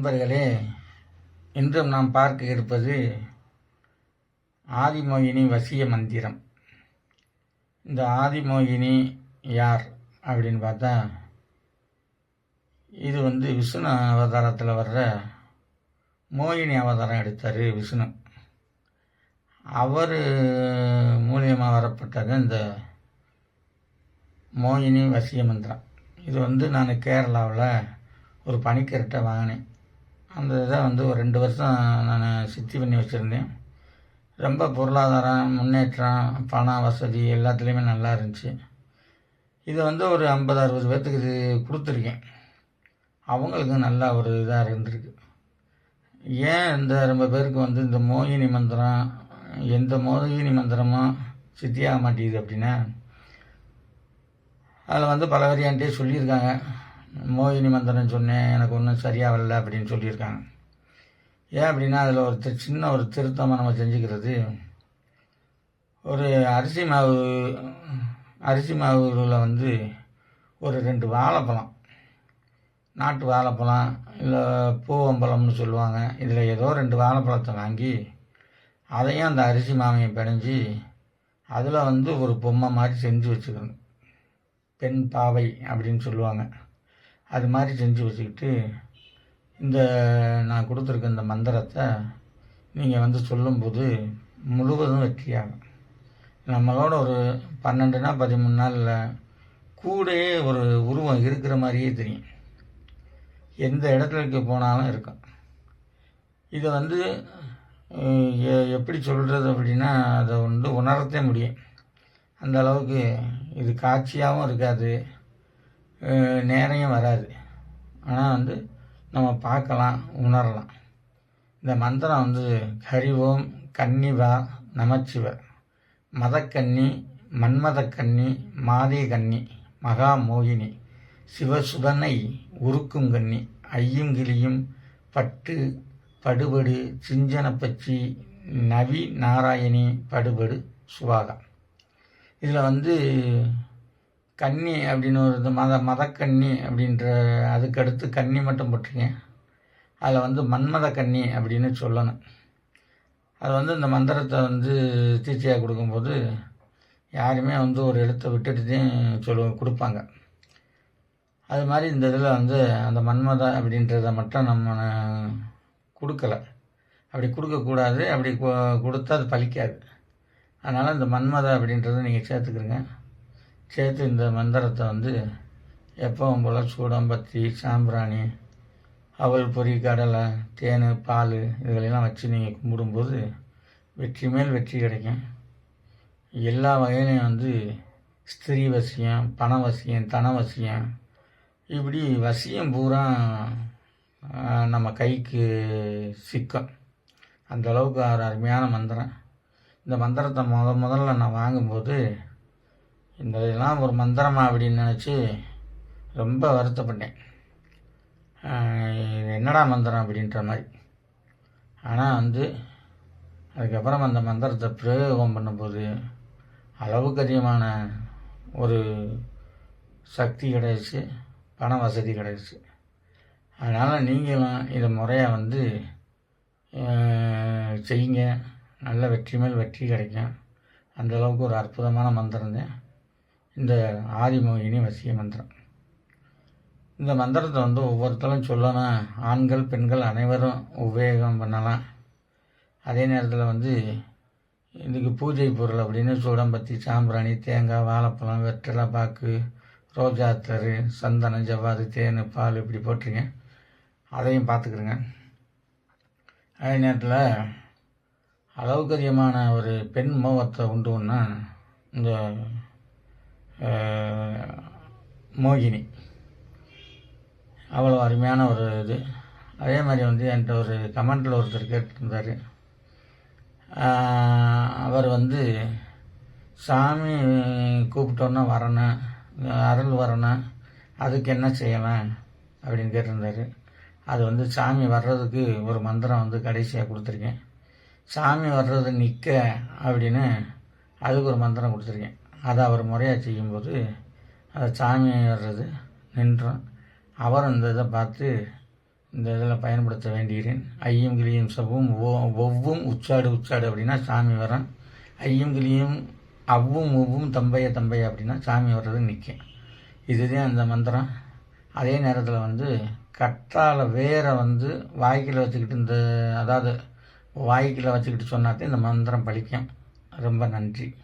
நண்பர்களே இன்றும் நாம் பார்க்க இருப்பது ஆதிமோகினி வசிய மந்திரம். இந்த ஆதிமோகினி யார் அப்படின்னு பார்த்தா இது வந்து விஷ்ணு அவதாரத்தில் வர்ற மோகினி அவதாரம் எடுத்தார் விஷ்ணு. அவர் மூலியமாக வரப்பட்டது இந்த மோகினி வசிய மந்திரம். இது வந்து நான் கேரளாவில் ஒரு பனிக்கரட்டை வாங்கினேன். அந்த இதை வந்து ஒரு ரெண்டு வருஷம் நான் சித்தி பண்ணி வச்சுருந்தேன். ரொம்ப பொருளாதாரம் முன்னேற்றம் பணம் வசதி எல்லாத்துலேயுமே நல்லா இருந்துச்சு. இது வந்து ஒரு ஐம்பது அறுபது பேர்த்துக்கு இது கொடுத்துருக்கேன். அவங்களுக்கு நல்லா ஒரு இதாக இருந்திருக்கு. ஏன் இந்த ரொம்ப பேருக்கு வந்து இந்த மோகினி மந்திரம் எந்த மோகினி மந்திரமும் சித்தியாக மாட்டேங்குது அப்படின்னா அதில் வந்து பல வரியான்ட்டே சொல்லியிருக்காங்க. மோகினி மந்திரம் சொன்னேன் எனக்கு ஒன்றும் சரியாக வரல அப்படின்னு சொல்லியிருக்காங்க. ஏன் அப்படின்னா அதில் ஒரு சின்ன ஒரு திருத்தமாக நம்ம செஞ்சுக்கிறது. ஒரு அரிசி மாவு அரிசி மாவுல வந்து ஒரு ரெண்டு வாழைப்பழம். நாட்டு வாழைப்பழம் இல்லை பூவம்பழம்னு சொல்லுவாங்க. இதில் ஏதோ ரெண்டு வாழைப்பழத்தை வாங்கி அதையும் அந்த அரிசி மாவையும் பிணைஞ்சி அதில் வந்து ஒரு பொம்மை மாதிரி செஞ்சு வச்சுக்கணும். பெண் பாவை அப்படின்னு சொல்லுவாங்க. அது மாதிரி செஞ்சு வச்சுக்கிட்டு இந்த நான் கொடுத்துருக்க இந்த மந்திரத்தை நீங்கள் வந்து சொல்லும்போது முழுவதும் வெற்றியாகும். நம்மளோட ஒரு பன்னெண்டுனா பதிமூணு நாளில் கூடயே ஒரு உருவம் இருக்கிற மாதிரியே தெரியும். எந்த இடத்துக்கு போனாலும் இருக்கும். இதை வந்து எ- எப்படி சொல்கிறது அப்படின்னா அதை வந்து உணரத்தே முடியும். அந்த அளவுக்கு இது காட்சியாகவும் இருக்காது. நேரையும் வராது. ஆனால் வந்து நம்ம பார்க்கலாம் உணரலாம். இந்த மந்திரம் வந்து ஹரி ஓம் கன்னிவா நமச்சிவ. மதக்கன்னி மன்மதக்கன்னி மாதே கன்னி மகா மோகினி சிவசுதனை உருக்கும் கன்னி ஐயும் கிளியும் பட்டு படுபடு சிஞ்சனப்பச்சி நவி நாராயணி படுபடு சுபாகா. இதில் வந்து கன்னி அப்படின்னு ஒரு இது மத மதக்கன்னி அப்படின்ற அதுக்கடுத்து கன்னி மட்டும் போட்டிருக்கேன். அதில் வந்து மன்மத கன்னி அப்படின்னு சொல்லணும். அது வந்து இந்த மந்திரத்தை வந்து தீட்சையாக கொடுக்கும்போது யாருமே வந்து ஒரு எழுத்தை விட்டுட்டு தான் சொல்லு கொடுப்பாங்க. அது மாதிரி இந்த இதில் வந்து அந்த மன்மத அப்படின்றத மட்டும் நம்ம கொடுக்கல. அப்படி கொடுக்கக்கூடாது அப்படி கொடுத்தா அது பலிக்காது அதனால் இந்த மன்மத அப்படின்றத நீங்கள் சேர்த்துக்கிறங்க. சேர்த்து இந்த மந்திரத்தை வந்து எப்பவும் போல் சூடம்பத்தி சாம்பிராணி அவல் பொறி கடலை தேன் பால் இதுகளெல்லாம் வச்சு நீங்கள் கும்பிடும்போது வெற்றி மேல் வெற்றி கிடைக்கும். எல்லா வகையிலையும் வந்து ஸ்திரீ வசியம் பண வசியம் தன வசியம் இப்படி வசியம் பூரா நம்ம கைக்கு சிக்கும். அந்த அளவுக்கு ஒரு அருமையான மந்திரம். இந்த மந்திரத்தை முத முதல்ல நான் வாங்கும்போது இந்த இதெல்லாம் ஒரு மந்திரமா அப்படின்னு நினச்சி ரொம்ப வருத்தப்பட்டேன். என்னடா மந்திரம் அப்படின்ற மாதிரி. ஆனால் வந்து அதுக்கப்புறம் அந்த மந்திரத்தை பிரயோகம் பண்ணும்போது அளவுக்கு அதிகமான ஒரு சக்தி கிடைச்சி பண வசதி கிடைச்சி. அதனால் நீங்களும் இதை முறையாக வந்து செய்யுங்க. நல்ல வெற்றி மேல் வெற்றி கிடைக்கும். அந்தளவுக்கு ஒரு அற்புதமான மந்திரம் தான் இந்த ஆதிமோகினி வசிய மந்திரம். இந்த மந்திரத்தை வந்து ஒவ்வொருத்தரும் சொல்லணும். ஆண்கள் பெண்கள் அனைவரும் உபயோகம் பண்ணலாம். அதே நேரத்தில் வந்து இதுக்கு பூஜை பொருள் அப்படின்னு சூடம்பத்தி சாம்பிராணி தேங்காய் வாழைப்பழம் வெற்றிலை பாக்கு ரோஜாத்தரு சந்தனம் ஜவ்வாது தேன் பால் இப்படி போட்டுருங்க அதையும் பார்த்துக்குறேங்க அதே நேரத்தில் அளவுக்கு அதிகமான ஒரு பெண் மோகத்தை உண்டு பண்ணா இந்த மோகினி. அவ்வளோ அருமையான ஒரு இது. அதே மாதிரி வந்து என்கிட்ட ஒரு கமெண்டில் ஒருத்தர் கேட்டிருந்தார். அவர் வந்து சாமி கூப்பிட்டோன்னா வரணும் அருள் வரணும் அதுக்கு என்ன செய்யலாம் அப்படின்னு கேட்டிருந்தாரு. அது வந்து சாமி வர்றதுக்கு ஒரு மந்திரம் வந்து கடைசியாக கொடுத்துருக்கேன். சாமி வர்றது நிற்க அப்படின்னு அதுக்கு ஒரு மந்திரம் கொடுத்துருக்கேன். அதை அவர் முறையாக செய்யும்போது அதை சாமி வர்றது நின்றும். அவர் இந்த இதை பார்த்து இந்த இதில் பயன்படுத்த வேண்டுகிறேன். ஐயும் கிளியும் சவும் ஓ- ஒவ்வும் உச்சாடு உச்சாடு அப்படின்னா சாமி வரேன் ஐயும் கிளியும் அவ்வும் ஒவ்வும் தம்பைய தம்பைய அப்படின்னா சாமி வர்றது நிற்கும். இதுதான் அந்த மந்திரம். அதே நேரத்தில் வந்து கற்றால வேரை வந்து வாய்க்கில் வச்சுக்கிட்டு இந்த அதாவது வாய்க்கில் வச்சுக்கிட்டு சொன்னாதான் இந்த மந்திரம் பழிக்கும் ரொம்ப நன்றி.